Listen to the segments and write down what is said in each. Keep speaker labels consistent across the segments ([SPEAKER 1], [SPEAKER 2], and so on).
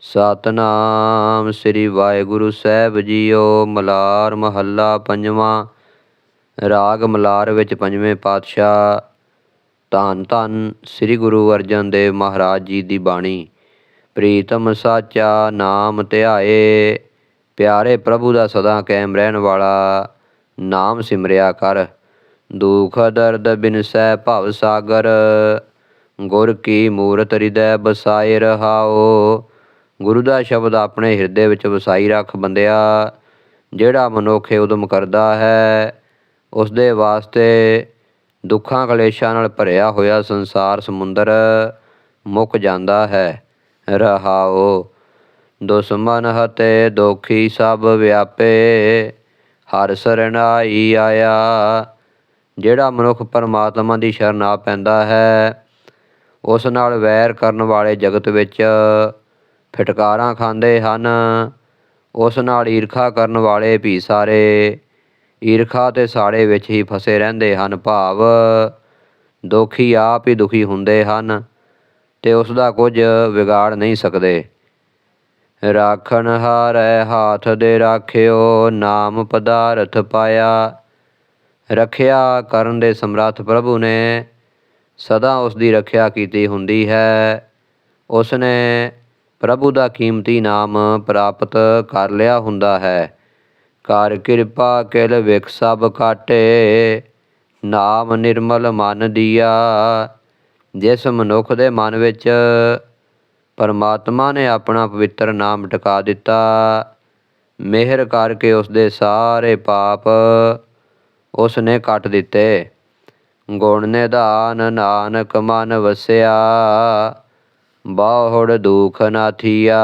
[SPEAKER 1] ਸਤਨਾਮ ਸ੍ਰੀ ਵਾਹਿਗੁਰੂ ਸਾਹਿਬ ਜੀਓ, ਮਲਾਰ ਮਹੱਲਾ ਪੰਜਵਾਂ, ਰਾਗ ਮਲਾਰ ਵਿੱਚ ਪੰਜਵੇਂ ਪਾਤਸ਼ਾਹ, ਧੰਨ ਧੰਨ ਸ੍ਰੀ ਗੁਰੂ ਅਰਜਨ ਦੇਵ ਮਹਾਰਾਜ ਜੀ ਦੀ ਬਾਣੀ। ਪ੍ਰੀਤਮ ਸਾਚਾ ਨਾਮ ਧਿਆਏ, ਪਿਆਰੇ ਪ੍ਰਭੂ ਦਾ ਸਦਾ ਕਾਇਮ ਰਹਿਣ ਵਾਲਾ, ਨਾਮ ਸਿਮਰਿਆ ਕਰ। ਦੁਖ ਦਰਦ ਬਿਨ ਸਹਿ ਭਵ ਸਾਗਰ, ਗੁਰ ਕੀ ਮੂਰਤ ਹਿਰਦੈ ਬਸਾਏ ਰਹਾਓ। ਗੁਰੂ ਦਾ ਸ਼ਬਦ ਆਪਣੇ ਹਿਰਦੇ ਵਿੱਚ ਵਸਾਈ ਰੱਖ ਬੰਦਿਆ, ਜਿਹੜਾ ਮਨੁੱਖ ਉਦਮ ਕਰਦਾ ਹੈ ਉਸ ਦੇ ਵਾਸਤੇ ਦੁੱਖਾਂ ਕਲੇਸ਼ਾਂ ਨਾਲ ਭਰਿਆ ਹੋਇਆ ਸੰਸਾਰ ਸਮੁੰਦਰ ਮੁੱਕ ਜਾਂਦਾ ਹੈ। ਰਹਾਓ, ਦੁਸ਼ਮਨ ਹਤੇ ਦੋਖੀ ਸਭ ਵਿਆਪੇ, ਹਰ ਸਰਣਾਈ ਆਇਆ, ਜਿਹੜਾ ਮਨੁੱਖ ਪਰਮਾਤਮਾ ਦੀ ਸ਼ਰਨ ਆ ਪੈਂਦਾ ਹੈ, ਉਸ ਨਾਲ ਵੈਰ ਕਰਨ ਵਾਲੇ ਜਗਤ ਵਿੱਚ ਫਟਕਾਰਾਂ ਖਾਂਦੇ ਹਨ। ਉਸ ਨਾਲ ਈਰਖਾ ਕਰਨ ਵਾਲੇ ਵੀ ਸਾਰੇ ਈਰਖਾ ਤੇ ਸਾੜੇ ਵਿੱਚ ਹੀ ਫਸੇ ਰਹਿੰਦੇ ਹਨ। ਭਾਵ ਦੁਖੀ ਆਪ ਹੀ ਦੁਖੀ ਹੁੰਦੇ ਹਨ ਤੇ ਉਸ ਦਾ ਕੁਝ ਵਿਗਾੜ ਨਹੀਂ ਸਕਦੇ। ਰਾਖਣ ਹਾਰੈ ਹਾਥ ਦੇ ਰਾਖਿਓ, ਨਾਮ ਪਦਾਰਥ ਪਾਇਆ, ਰੱਖਿਆ ਕਰਨ ਦੇ ਸਮਰੱਥ ਪ੍ਰਭੂ ਨੇ ਸਦਾ ਉਸ ਦੀ ਰੱਖਿਆ ਕੀਤੀ ਹੁੰਦੀ ਹੈ। ਉਸ ਨੇ ਪ੍ਰਭੂ ਦਾ ਕੀਮਤੀ ਨਾਮ ਪ੍ਰਾਪਤ ਕਰ ਲਿਆ ਹੁੰਦਾ ਹੈ। ਕਰ ਕਿਰਪਾ ਕਿਲ ਵਿਖ ਸਭ ਕਾਟੇ ਨਾਮ ਨਿਰਮਲ ਮਨ ਦੀਆ। ਜਿਸ ਮਨੁੱਖ ਦੇ ਮਨ ਵਿੱਚ ਪਰਮਾਤਮਾ ਨੇ ਆਪਣਾ ਪਵਿੱਤਰ ਨਾਮ ਟਿਕਾ ਦਿੱਤਾ, ਮਿਹਰ ਕਰਕੇ ਉਸ ਦੇ ਸਾਰੇ ਪਾਪ ਉਸ ਨੇ ਕੱਟ ਦਿੱਤੇ। ਗੁਣ ਨਿਧਾਨ ਨਾਨਕ ਮਨ ਵਸਿਆ। ਬਾਹੜ ਦੁਖ ਨਾਥੀਆ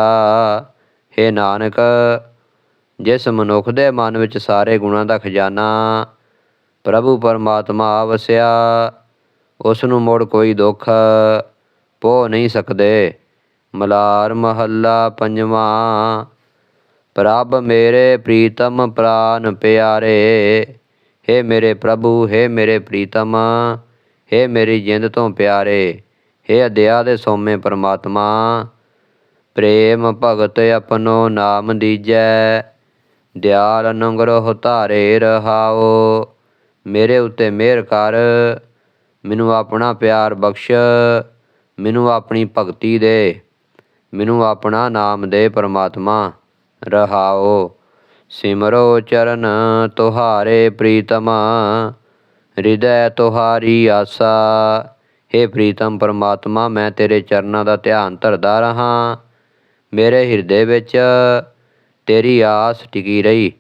[SPEAKER 1] हे ਨਾਨਕ ਜਿਸ ਮਨੁੱਖ ਦੇ ਮਨ ਵਿੱਚ ਸਾਰੇ ਗੁਣਾਂ ਦਾ ਖਜ਼ਾਨਾ ਪ੍ਰਭੂ ਪਰਮਾਤਮਾ ਆ ਵਸਿਆ ਉਸ ਨੂੰ ਮੁੜ ਕੋਈ ਦੁੱਖ ਪੋ ਨਹੀਂ ਸਕਦੇ ਮਲਾਰ ਮਹੱਲਾ ਪੰਜਵਾਂ ਪ੍ਰਭ ਮੇਰੇ ਪ੍ਰੀਤਮ ਪ੍ਰਾਨ ਪਿਆਰੇ हे ਮੇਰੇ ਪ੍ਰਭੂ हे ਮੇਰੇ ਪ੍ਰੀਤਮ हे ਮੇਰੀ ਜਿੰਦ ਤੋਂ ਪਿਆਰੇ हे ਅਦਿਆ ਦੇ ਸੋਮੇ ਪਰਮਾਤਮਾ, ਪ੍ਰੇਮ ਭਗਤ ਆਪਣੋ ਨਾਮ ਦੀਜੈ, ਦਿਆਲ ਅਨੁਗ੍ਰਹ ਧਾਰੇ ਰਹਾਓ। ਮੇਰੇ ਉੱਤੇ ਮਿਹਰ ਕਰ, ਮੈਨੂੰ ਆਪਣਾ ਪਿਆਰ ਬਖਸ਼, ਮੈਨੂੰ ਆਪਣੀ ਭਗਤੀ ਦੇ, ਮੈਨੂੰ ਆਪਣਾ ਨਾਮ ਦੇ ਪਰਮਾਤਮਾ ਰਹਾਓ। ਸਿਮਰੋ ਚਰਨ ਤੁਹਾਰੇ ਪ੍ਰੀਤਮ, ਹਿਰਦੈ ਤੁਹਾਰੀ ਆਸਾ हे ਪ੍ਰੀਤਮ ਪਰਮਾਤਮਾ, ਮੈਂ ਤੇਰੇ ਚਰਨਾਂ ਦਾ ਧਿਆਨ ਧਰਦਾ ਰਹਾ। ਮੇਰੇ ਹਿਰਦੇ ਵਿੱਚ ਤੇਰੀ ਆਸ ਟਿਕੀ ਰਹੀ।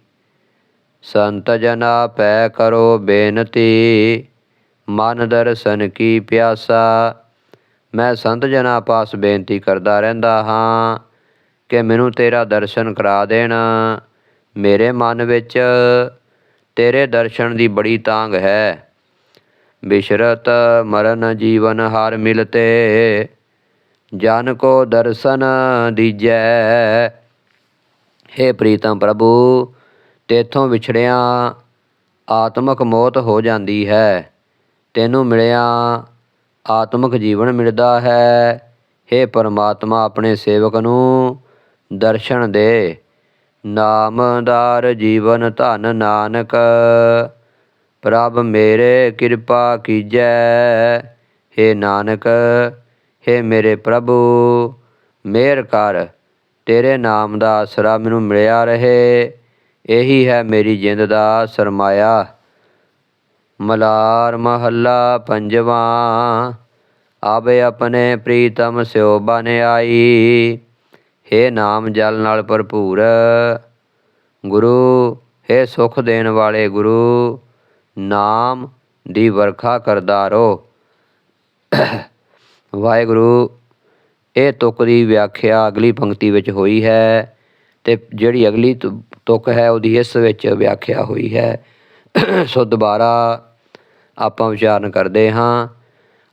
[SPEAKER 1] ਸੰਤ ਜਨਾ, ਪੈ ਕਰੋ ਬੇਨਤੀ। ਮਨ ਦਰਸ਼ਨ ਕੀ ਪਿਆਸਾ। ਮੈਂ ਸੰਤ ਜਨਾ ਪਾਸ ਬੇਨਤੀ ਕਰਦਾ ਰਹਿੰਦਾ ਹਾਂ ਕਿ ਮੈਨੂੰ ਤੇਰਾ ਦਰਸ਼ਨ ਕਰਾ ਦੇਣ। ਮੇਰੇ ਮਨ ਵਿੱਚ ਤੇਰੇ ਦਰਸ਼ਨ ਦੀ ਬੜੀ ਤਾਂਗ ਹੈ। ਬਿਸ਼ਰਤ ਮਰਨ ਜੀਵਨ ਹਰ ਮਿਲਤੇ, ਜਨ ਕੋ ਦਰਸ਼ਨ ਦੀਜੈ। हे ਪ੍ਰੀਤਮ ਪ੍ਰਭੂ, ਤੇਥੋਂ ਵਿਛੜਿਆ ਆਤਮਕ ਮੌਤ ਹੋ ਜਾਂਦੀ ਹੈ। ਤੈਨੂੰ ਮਿਲਿਆ ਆਤਮਕ ਜੀਵਨ ਮਿਲਦਾ ਹੈ। हे ਪਰਮਾਤਮਾ, ਆਪਣੇ ਸੇਵਕ ਨੂੰ ਦਰਸ਼ਨ ਦੇ। ਨਾਮਦਾਰ ਜੀਵਨ ਧਨ ਨਾਨਕ ਪ੍ਰਭ ਮੇਰੇ ਕਿਰਪਾ ਕੀਜੈ हे ਨਾਨਕ हे ਮੇਰੇ ਪ੍ਰਭੂ ਮਿਹਰ ਕਰ ਤੇਰੇ ਨਾਮ ਦਾ ਆਸਰਾ ਮੈਨੂੰ ਮਿਲਿਆ ਰਹੇ ਇਹੀ ਹੈ ਮੇਰੀ ਜਿੰਦ ਦਾ ਸਰਮਾਇਆ ਮਲਾਰ ਮਹੱਲਾ ਪੰਜਵਾਂ ਆਵੇ ਆਪਣੇ ਪ੍ਰੀਤਮ ਸਿਓ ਬਨ ਆਈ हे ਨਾਮ ਜਲ ਨਾਲ ਭਰਪੂਰ ਗੁਰੂ हे ਸੁਖ ਦੇਣ ਵਾਲੇ ਗੁਰੂ ਨਾਮ ਦੀ ਵਰਖਾ ਕਰਦਾ ਰਹੋ। ਵਾਹਿਗੁਰੂ, ਇਹ ਤੁਕ ਦੀ ਵਿਆਖਿਆ ਅਗਲੀ ਪੰਕਤੀ ਵਿੱਚ ਹੋਈ ਹੈ ਤੇ ਜਿਹੜੀ ਅਗਲੀ ਤੁ- ਤੁਕ ਹੈ ਉਹਦੀ ਇਸ ਵਿੱਚ ਵਿਆਖਿਆ ਹੋਈ ਹੈ। ਸੋ ਦੁਬਾਰਾ ਆਪਾਂ ਵਿਚਾਰਨ ਕਰਦੇ ਹਾਂ।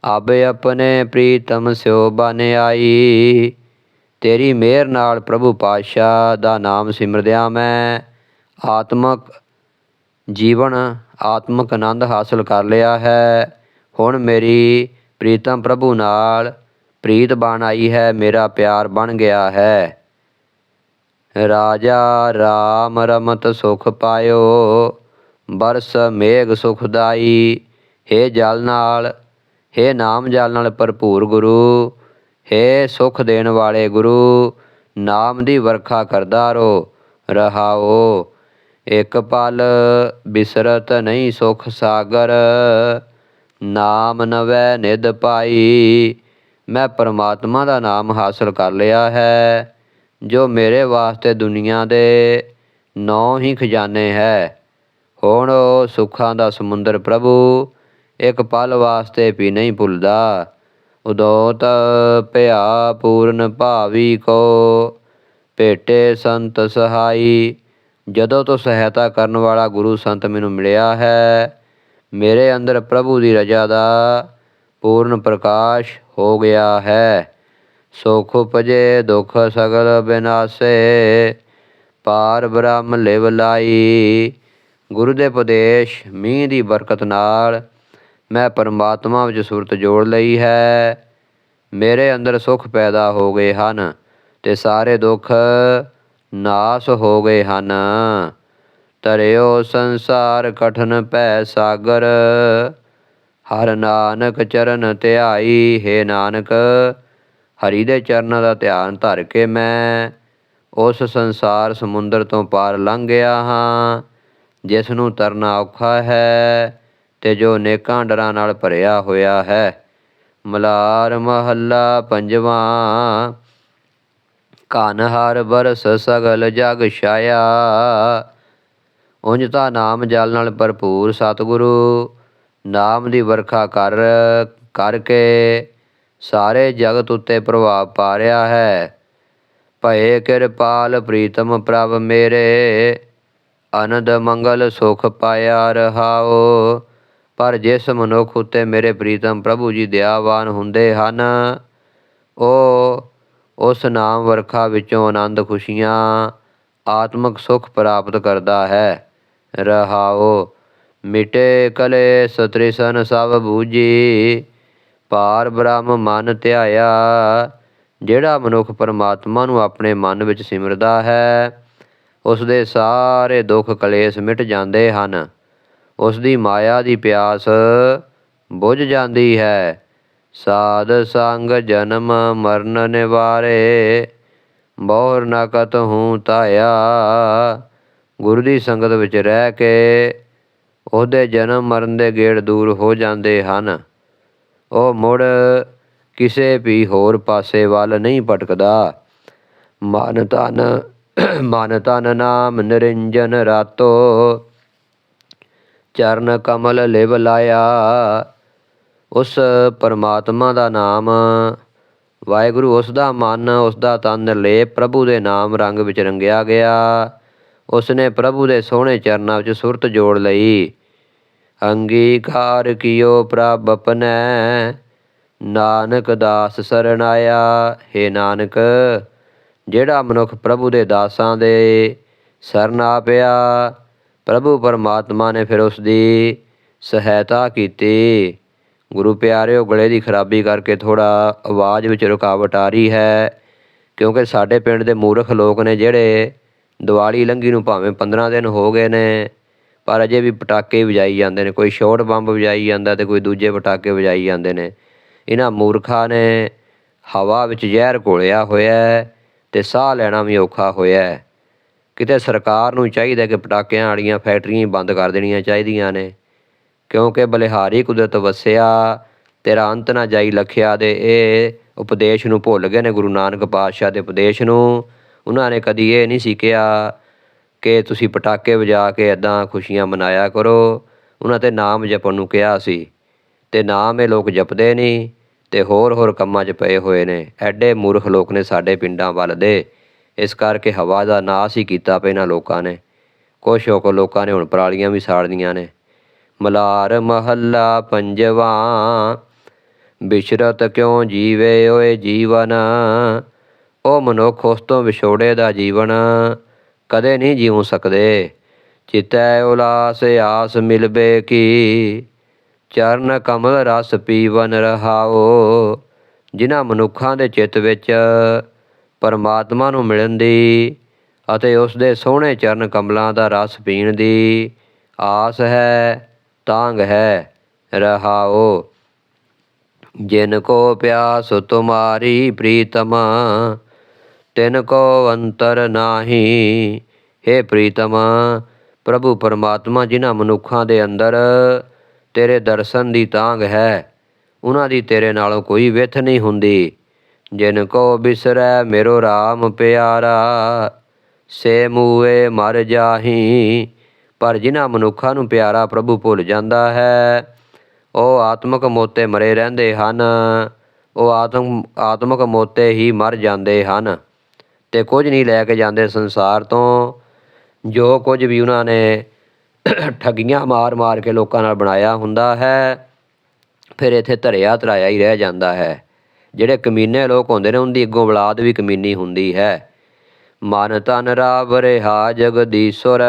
[SPEAKER 1] ਆਬੇ ਆਪਣੇ ਪ੍ਰੀਤਮ ਸਿਓ ਬਨ ਆਈ, ਤੇਰੀ ਮਿਹਰ ਨਾਲ ਪ੍ਰਭੂ ਪਾਤਸ਼ਾਹ ਦਾ ਨਾਮ ਸਿਮਰਦਿਆਂ ਮੈਂ। ਆਤਮਕ ਜੀਵਨ ਆਤਮਕ ਆਨੰਦ ਹਾਸਲ ਕਰ ਲਿਆ ਹੈ। ਹੁਣ ਮੇਰੀ ਪ੍ਰੀਤਮ ਪ੍ਰਭੂ ਨਾਲ ਪ੍ਰੀਤ ਬਣ ਆਈ ਹੈ, ਮੇਰਾ ਪਿਆਰ ਬਣ ਗਿਆ ਹੈ। ਰਾਜਾ ਰਾਮ ਰਮਤ ਸੁਖ ਪਾਇਓ, ਬਰਸ ਮੇਘ ਸੁਖਦਾਈ। ਹੇ ਜਲ ਨਾਲ, ਹੇ ਨਾਮ ਜਲ ਨਾਲ ਭਰਪੂਰ ਗੁਰੂ, ਹੇ ਸੁਖ ਦੇਣ ਵਾਲੇ ਗੁਰੂ, ਨਾਮ ਦੀ ਵਰਖਾ ਕਰਦਾ ਰੋ ਰਹਾਓ। ਇੱਕ ਪਲ ਬਿਸਰਤ ਨਹੀਂ ਸੁਖ ਸਾਗਰ, ਨਾਮ ਨਵੈ ਨਿਦ ਪਾਈ। ਮੈਂ ਪਰਮਾਤਮਾ ਦਾ ਨਾਮ ਹਾਸਲ ਕਰ ਲਿਆ ਹੈ, ਜੋ ਮੇਰੇ ਵਾਸਤੇ ਦੁਨੀਆ ਦੇ ਨੌ ਹੀ ਖਜ਼ਾਨੇ ਹੈ। ਹੁਣ ਉਹ ਸੁੱਖਾਂ ਦਾ ਸਮੁੰਦਰ ਪ੍ਰਭੂ, ਇੱਕ ਪਲ ਵਾਸਤੇ ਵੀ ਨਹੀਂ ਭੁੱਲਦਾ। ਉਦੋਤ ਭਿਆ ਪੂਰਨ ਭਾਵੀ ਕੋ, ਭੇਟੇ ਸੰਤ ਸਹਾਈ ਜਦੋਂ ਤੋਂ ਸਹਾਇਤਾ ਕਰਨ ਵਾਲਾ ਗੁਰੂ ਸੰਤ ਮੈਨੂੰ ਮਿਲਿਆ ਹੈ, ਮੇਰੇ ਅੰਦਰ ਪ੍ਰਭੂ ਦੀ ਰਜਾ ਦਾ ਪੂਰਨ ਪ੍ਰਕਾਸ਼ ਹੋ ਗਿਆ ਹੈ। ਸੁਖ ਉਪਜੇ, ਦੁਖ ਸਗਲ ਬਿਨਾਸੇ ਪਾਰ ਬ੍ਰਹਮ ਲਿਵ ਲਾਈ। ਗੁਰੂ ਦੇ ਉਪਦੇਸ਼, ਮੀਂਹ ਦੀ ਬਰਕਤ ਨਾਲ ਮੈਂ ਪਰਮਾਤਮਾ ਵਿੱਚ ਸੁਰਤ ਜੋੜ ਲਈ ਹੈ। ਮੇਰੇ ਅੰਦਰ ਸੁਖ ਪੈਦਾ ਹੋ ਗਏ ਹਨ ਤੇ ਸਾਰੇ ਦੁੱਖ ਨਾਸ ਹੋ ਗਏ ਹਨ। ਤਰਿਓ ਸੰਸਾਰ ਕਠਨ ਭੈ ਸਾਗਰ, ਹਰ ਨਾਨਕ ਚਰਨ ਧਿਆਈ, ਹੈ ਨਾਨਕ, ਹਰੀ ਦੇ ਚਰਨਾਂ ਦਾ ਧਿਆਨ ਧਰ ਕੇ ਮੈਂ ਉਸ ਸੰਸਾਰ ਸਮੁੰਦਰ ਤੋਂ ਪਾਰ ਲੰਘ ਗਿਆ ਹਾਂ ਜਿਸ ਨੂੰ ਤਰਨਾ ਔਖਾ ਹੈ ਤੇ ਜੋ ਨੇਕਾਂ ਡਰਾਂ ਨਾਲ ਭਰਿਆ ਹੋਇਆ ਹੈ। ਮਲਾਰ ਮਹੱਲਾ ਪੰਜਵਾਂ ਕਨ ਹਰ ਬਰਸ ਸਗਲ ਜਗ ਛਾਇਆ। ਉਂਝ ਤਾਂ ਨਾਮ ਜਲ ਨਾਲ ਭਰਪੂਰ ਸਤਿਗੁਰੂ, ਨਾਮ ਦੀ ਵਰਖਾ ਕਰ, ਕਰਕੇ ਸਾਰੇ ਜਗਤ ਉੱਤੇ ਪ੍ਰਭਾਵ ਪਾ ਰਿਹਾ ਹੈ। ਭਏ ਕਿਰਪਾਲ ਪ੍ਰੀਤਮ ਪ੍ਰਭ ਮੇਰੇ ਅਨੰਦ ਮੰਗਲ ਸੁਖ ਪਾਇਆ ਰਹਾਓ। ਪਰ ਜਿਸ ਮਨੁੱਖ ਉੱਤੇ ਮੇਰੇ ਪ੍ਰੀਤਮ ਪ੍ਰਭੂ ਜੀ ਦਇਆਵਾਨ ਹੁੰਦੇ ਹਨ, ਉਹ ਉਸ ਨਾਮ ਵਰਖਾ ਵਿੱਚੋਂ ਆਨੰਦ ਖੁਸ਼ੀਆਂ, ਆਤਮਿਕ ਸੁਖ ਪ੍ਰਾਪਤ ਕਰਦਾ ਹੈ। ਰਹਾਓ, ਮਿਟੇ ਕਲੇ ਸਤ੍ਰਿਸਨ ਸਭ ਬੂਝੀ ਪਾਰ ਬ੍ਰਹਮ ਮਨ ਧਿਆਇਆ, ਜਿਹੜਾ ਮਨੁੱਖ ਪਰਮਾਤਮਾ ਨੂੰ ਆਪਣੇ ਮਨ ਵਿੱਚ ਸਿਮਰਦਾ ਹੈ ਉਸ ਦੇ ਸਾਰੇ ਦੁੱਖ ਕਲੇਸ਼ ਮਿਟ ਜਾਂਦੇ ਹਨ। ਉਸ ਦੀ ਮਾਇਆ ਦੀ ਪਿਆਸ ਬੁਝ ਜਾਂਦੀ ਹੈ। ਸਾਧ ਸੰਗ ਜਨਮ ਮਰਨ ਨਿਵਾਰੇ ਬਹੁਰ ਨਕਤ ਹੂੰ ਤਾਇਆ ਗੁਰੂ ਦੀ ਸੰਗਤ ਵਿੱਚ ਰਹਿ ਕੇ ਉਹਦੇ ਜਨਮ ਮਰਨ ਦੇ ਗੇੜ ਦੂਰ ਹੋ ਜਾਂਦੇ ਹਨ। ਉਹ ਮੁੜ ਕਿਸੇ ਵੀ ਹੋਰ ਪਾਸੇ ਵੱਲ ਨਹੀਂ ਭਟਕਦਾ। ਮਨ ਤਨ ਮਨ ਤਨ ਨਾਮ ਨਿਰੰਜਨ ਰਾਤੋ, ਚਰਨ ਕਮਲ ਲਿਵ ਲਾਇਆ। ਉਸ ਪਰਮਾਤਮਾ ਦਾ ਨਾਮ। ਵਾਹਿਗੁਰੂ ਉਸ ਦਾ ਮਨ, ਉਸ ਦਾ ਤਨ ਨਿਰਲੇਪ ਪ੍ਰਭੂ ਦੇ ਨਾਮ ਰੰਗ ਵਿੱਚ ਰੰਗਿਆ ਗਿਆ। ਉਸ ਨੇ ਪ੍ਰਭੂ ਦੇ ਸੋਹਣੇ ਚਰਨਾਂ ਵਿੱਚ ਸੁਰਤ ਜੋੜ ਲਈ। ਅੰਗੀਕਾਰ ਕੀਓ ਪ੍ਰਭ ਆਪਣੈ। ਨਾਨਕ ਦਾਸ ਸਰਣਾਇਆ ਹੈ ਨਾਨਕ, ਜਿਹੜਾ ਮਨੁੱਖ ਪ੍ਰਭੂ ਦੇ ਦਾਸਾਂ ਦੇ ਸ਼ਰਨ ਆ ਪਿਆ ਪ੍ਰਭੂ ਪਰਮਾਤਮਾ ਨੇ ਫਿਰ ਉਸ ਦੀ ਸਹਾਇਤਾ ਕੀਤੀ। ਗੁਰੂ ਪਿਆਰਿਓ, ਗਲੇ ਦੀ ਖਰਾਬੀ ਕਰਕੇ ਥੋੜਾ ਆਵਾਜ਼ ਵਿੱਚ ਰੁਕਾਵਟ ਆ ਰਹੀ ਹੈ, ਕਿਉਂਕਿ ਸਾਡੇ ਪਿੰਡ ਦੇ ਮੂਰਖ ਲੋਕ ਨੇ ਜਿਹੜੇ ਦੀਵਾਲੀ ਲੰਘੀ ਨੂੰ ਭਾਵੇਂ 15 ਦਿਨ ਹੋ ਗਏ ਨੇ, ਪਰ ਅਜੇ ਵੀ ਪਟਾਕੇ ਵਜਾਈ ਜਾਂਦੇ ਨੇ, ਕੋਈ ਸ਼ੋਟ ਬੰਬ ਵਜਾਈ ਜਾਂਦਾ ਤੇ ਕੋਈ ਦੂਜੇ ਪਟਾਕੇ ਵਜਾਈ ਜਾਂਦੇ ਨੇ। ਇਹਨਾਂ ਮੂਰਖਾਂ ਨੇ ਹਵਾ ਵਿੱਚ ਜ਼ਹਿਰ ਘੋਲਿਆ ਹੋਇਆ ਹੈ ਤੇ ਸਾਹ ਲੈਣਾ ਵੀ ਔਖਾ ਹੋਇਆ ਕਿਤੇ ਸਰਕਾਰ ਨੂੰ ਚਾਹੀਦਾ ਕਿ ਪਟਾਕਿਆਂ ਵਾਲੀਆਂ ਫੈਕਟਰੀਆਂ ਬੰਦ ਕਰ ਦੇਣੀਆਂ ਚਾਹੀਦੀਆਂ ਨੇ। ਕਿਉਂਕਿ ਬਲਿਹਾਰੀ ਕੁਦਰਤ ਵਸਿਆ, ਤੇਰਾ ਅੰਤ ਨਾ ਜਾਈ ਲਖਿਆ ਦੇ, ਇਹ ਉਪਦੇਸ਼ ਨੂੰ ਭੁੱਲ ਗਏ ਨੇ ਗੁਰੂ ਨਾਨਕ ਪਾਤਸ਼ਾਹ ਦੇ ਉਪਦੇਸ਼ ਨੂੰ। ਉਹਨਾਂ ਨੇ ਕਦੀ ਇਹ ਨਹੀਂ ਸੀ ਕਿਹਾ ਕਿ ਤੁਸੀਂ ਪਟਾਕੇ ਵਜਾ ਕੇ ਐਦਾਂ ਖੁਸ਼ੀਆਂ ਮਨਾਇਆ ਕਰੋ। ਉਹਨਾਂ ਤੇ ਨਾਮ ਜਪਣ ਨੂੰ ਕਿਹਾ ਸੀ। ਤੇ ਨਾਮ ਇਹ ਲੋਕ ਜਪਦੇ ਨਹੀਂ ਤੇ ਹੋਰ ਹੋਰ ਕੰਮਾਂ 'ਚ ਪਏ ਹੋਏ ਨੇ। ਐਡੇ ਮੂਰਖ ਲੋਕ ਨੇ ਸਾਡੇ ਪਿੰਡਾਂ ਵੱਲ ਦੇ। ਇਸ ਕਰਕੇ ਹਵਾ ਦਾ ਨਾਸ ਹੀ ਕੀਤਾ ਪਏ ਇਹਨਾਂ ਲੋਕਾਂ ਨੇ। ਕੁਛ ਹੋ ਲੋਕਾਂ ਨੇ ਹੁਣ ਪਰਾਲੀਆਂ ਵੀ ਸਾੜਨੀਆਂ ਨੇ। ਮਲਾਰ ਮਹੱਲਾ ਪੰਜਵਾ। ਬਿਸ਼ਰਤ ਕਿਉਂ ਜੀਵੇ ਓਏ ਜੀਵਨ? ਉਹ ਮਨੁੱਖ ਉਸ ਤੋਂ ਵਿਛੋੜੇ ਦਾ ਜੀਵਨ। ਕਦੇ ਨਹੀਂ ਜੀਉ ਸਕਦੇ। ਚਿਤੈ ਉਲਾਸ ਆਸ ਮਿਲਬੇ ਕੀ? ਚਰਨ ਕਮਲ ਰਸ ਪੀਵਨ ਰਹਾਓ ਜਿਨ੍ਹਾਂ ਮਨੁੱਖਾਂ ਦੇ ਚਿੱਤ ਵਿੱਚ ਪਰਮਾਤਮਾ ਨੂੰ ਮਿਲਣ ਦੀ ਅਤੇ ਉਸ ਦੇ ਸੋਹਣੇ ਚਰਨ ਕਮਲਾਂ ਦਾ ਰਸ ਪੀਣ ਦੀ ਆਸ ਹੈ ਤਾਂਗ ਹੈ, ਰਹਾਓ। ਜਿਨ ਕੋ ਪਿਆਸ ਤੁਮਾਰੀ ਪ੍ਰੀਤਮ, ਤਿਨ ਅੰਤਰ ਨਾਹੀ। हे ਪ੍ਰੀਤਮ, ਪ੍ਰਭੂ ਪਰਮਾਤਮਾ ਜਿਨ੍ਹਾਂ ਮਨੁੱਖਾਂ ਦੇ ਅੰਦਰ ਤੇਰੇ ਦਰਸ਼ਨ ਦੀ ਤਾਂਗ ਹੈ ਉਹਨਾਂ ਦੀ ਤੇਰੇ ਨਾਲੋਂ ਕੋਈ ਵਿਥ ਨਹੀਂ ਹੁੰਦੀ। ਜਿਨ ਕੋ ਬਿਸਰੈ ਮੇਰੋ RAM ਪਿਆਰਾ, ਸੇ ਮੂਏ ਮਰ ਜਾਹੀ। ਪਰ ਜਿਨ੍ਹਾਂ ਮਨੁੱਖਾਂ ਨੂੰ ਪਿਆਰਾ ਪ੍ਰਭੂ ਭੁੱਲ ਜਾਂਦਾ ਹੈ, ਉਹ ਆਤਮਿਕ ਮੋਤੇ ਮਰੇ ਰਹਿੰਦੇ ਹਨ। ਉਹ ਆਤਮ, ਆਤਮਿਕ ਮੋਤੇ ਹੀ ਮਰ ਜਾਂਦੇ ਹਨ ਤੇ ਕੁਝ ਨਹੀਂ ਲੈ ਕੇ ਜਾਂਦੇ ਸੰਸਾਰ ਤੋਂ। ਜੋ ਕੁਝ ਵੀ ਉਹਨਾਂ ਨੇ ਠੱਗੀਆਂ ਮਾਰ-ਮਾਰ ਕੇ ਲੋਕਾਂ ਨਾਲ ਬਣਾਇਆ ਹੁੰਦਾ ਹੈ, ਫਿਰ ਇੱਥੇ ਧਰਿਆ, ਧਰਾਇਆ ਹੀ ਰਹਿ ਜਾਂਦਾ ਹੈ। ਜਿਹੜੇ ਕਮੀਨੇ ਲੋਕ ਹੁੰਦੇ ਨੇ, ਉਹਦੀ ਅੱਗੋਂ ਔਲਾਦ ਵੀ ਕਮੀਨੀ ਹੁੰਦੀ ਹੈ। ਮਨ ਤਨ ਰਾਵ ਰਿਹਾ ਜਗਦੀਸ਼ਵਰ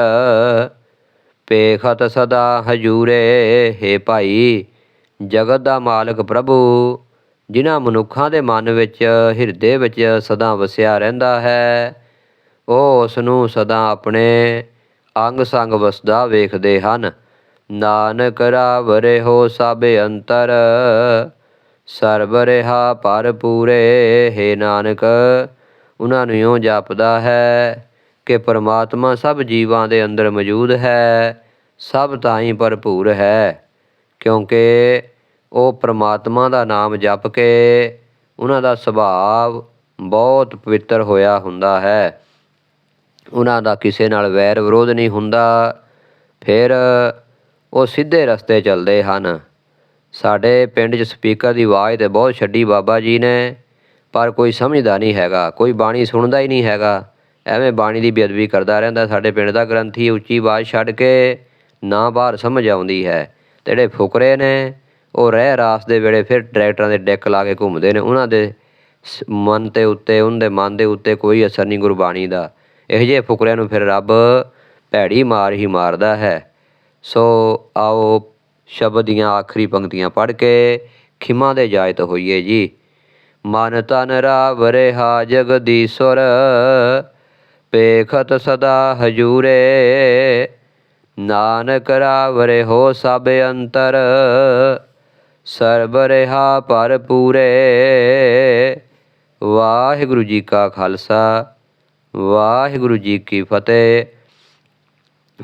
[SPEAKER 1] ਪੇਖਤ ਸਦਾ ਹਜੂਰੇ, ਹੈ ਭਾਈ, ਜਗਤ ਦਾ ਮਾਲਕ ਪ੍ਰਭੂ, ਜਿਨ੍ਹਾਂ ਮਨੁੱਖਾਂ ਦੇ ਮਨ ਵਿੱਚ, ਹਿਰਦੇ ਵਿੱਚ ਸਦਾ ਵਸਿਆ ਰਹਿੰਦਾ ਹੈ, ਉਹ ਉਸ ਨੂੰ ਸਦਾ ਆਪਣੇ ਅੰਗ ਸੰਗ ਵਸਦਾ ਵੇਖਦੇ ਹਨ। ਨਾਨਕ ਰਾਵ ਰਹਿਓ ਸਭ ਅੰਤਰ, ਸਰਬ ਰਿਹਾ ਪਰ ਪੂਰੇ, ਹੈ ਨਾਨਕ ਉਹਨਾਂ ਨੂੰ ਇਉਂ ਜਾਪਦਾ ਹੈ ਕਿ ਪਰਮਾਤਮਾ ਸਭ ਜੀਵਾਂ ਦੇ ਅੰਦਰ ਮੌਜੂਦ ਹੈ। ਸਭ ਤਾਈਂ ਭਰਪੂਰ ਹੈ, ਕਿਉਂਕਿ ਉਹ ਪ੍ਰਮਾਤਮਾ ਦਾ ਨਾਮ ਜਪ ਕੇ ਉਹਨਾਂ ਦਾ ਸੁਭਾਅ ਬਹੁਤ ਪਵਿੱਤਰ ਹੋਇਆ ਹੁੰਦਾ ਹੈ। ਉਹਨਾਂ ਦਾ ਕਿਸੇ ਨਾਲ ਵੈਰ ਵਿਰੋਧ ਨਹੀਂ ਹੁੰਦਾ। ਫਿਰ ਉਹ ਸਿੱਧੇ ਰਸਤੇ ਚੱਲਦੇ ਹਨ। ਸਾਡੇ ਪਿੰਡ 'ਚ ਸਪੀਕਰ ਦੀ ਆਵਾਜ਼ ਤੇ ਬਹੁਤ ਛੱਡੀ ਬਾਬਾ ਜੀ ਨੇ, ਪਰ ਕੋਈ ਸਮਝਦਾ ਨਹੀਂ ਹੈਗਾ, ਕੋਈ ਬਾਣੀ ਸੁਣਦਾ ਹੀ ਨਹੀਂ ਹੈਗਾ। ਐਵੇਂ ਬਾਣੀ ਦੀ ਬੇਅਦਬੀ ਕਰਦਾ ਰਹਿੰਦਾ। ਸਾਡੇ ਪਿੰਡ ਦਾ ਗ੍ਰੰਥੀ ਉੱਚੀ ਆਵਾਜ਼ ਛੱਡ ਕੇ ਨਾ ਬਾਹਰ ਸਮਝ ਆਉਂਦੀ ਹੈ। ਤੇ ਜਿਹੜੇ ਫੁਕਰੇ ਨੇ, ਉਹ ਰਹਿ ਰਾਸ ਦੇ ਵੇਲੇ ਫਿਰ ਟਰੈਕਟਰਾਂ ਦੇ ਡੈਕ ਲਾ ਕੇ ਘੁੰਮਦੇ ਨੇ। ਉਹਨਾਂ ਦੇ ਸ- ਮਨ ਤੇ ਉੱਤੇ, ਉਹਨਾਂ ਦੇ ਮਨ ਦੇ ਉੱਤੇ ਕੋਈ ਅਸਰ ਨਹੀਂ ਗੁਰਬਾਣੀ ਦਾ। ਇਹੋ ਜਿਹੇ ਫੁਕਰਿਆਂ ਨੂੰ ਫਿਰ ਰੱਬ ਭੈੜੀ ਮਾਰ ਹੀ ਮਾਰਦਾ ਹੈ। ਸੋ ਆਓ ਸ਼ਬਦ ਦੀਆਂ ਆਖਰੀ ਪੰਕਤੀਆਂ ਪੜ੍ਹ ਕੇ ਖਿਮਾ ਦੇ ਜਾਇਤ ਹੋਈਏ ਜੀ। ਮਨ ਤਨ ਰਾਵ ਰਿਹਾ ਜਗਦੀਸ਼ਵਰ ਪੇਖਤ ਸਦਾ ਹਜੂਰੇ। ਨਾਨਕ ਰਾਵਰੇ ਰਹਿਓ ਸਭ ਅੰਤਰ, ਸਰਬ ਰਿਹਾ ਪਰ ਪੂਰੇ। ਵਾਹਿਗੁਰੂ ਜੀ ਕਾ ਖਾਲਸਾ, ਵਾਹਿਗੁਰੂ ਜੀ ਕੀ ਫਤਿਹ।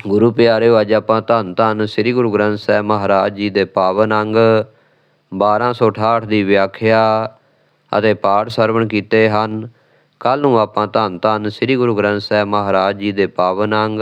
[SPEAKER 1] ਗੁਰੂ ਪਿਆਰਿਓ ਅੱਜ ਆਪਾਂ ਧੰਨ ਧੰਨ ਸ੍ਰੀ ਗੁਰੂ ਗ੍ਰੰਥ ਸਾਹਿਬ ਮਹਾਰਾਜ ਜੀ ਦੇ ਪਾਵਨ ਅੰਗ 1268 ਦੀ ਵਿਆਖਿਆ ਅਤੇ ਪਾਠ ਸਰਵਣ ਕੀਤੇ ਹਨ। ਕੱਲ ਨੂੰ ਆਪਾਂ ਧੰਨ ਧੰਨ ਸ੍ਰੀ ਗੁਰੂ ਗ੍ਰੰਥ ਸਾਹਿਬ ਮਹਾਰਾਜ ਜੀ ਦੇ ਪਾਵਨ ਅੰਗ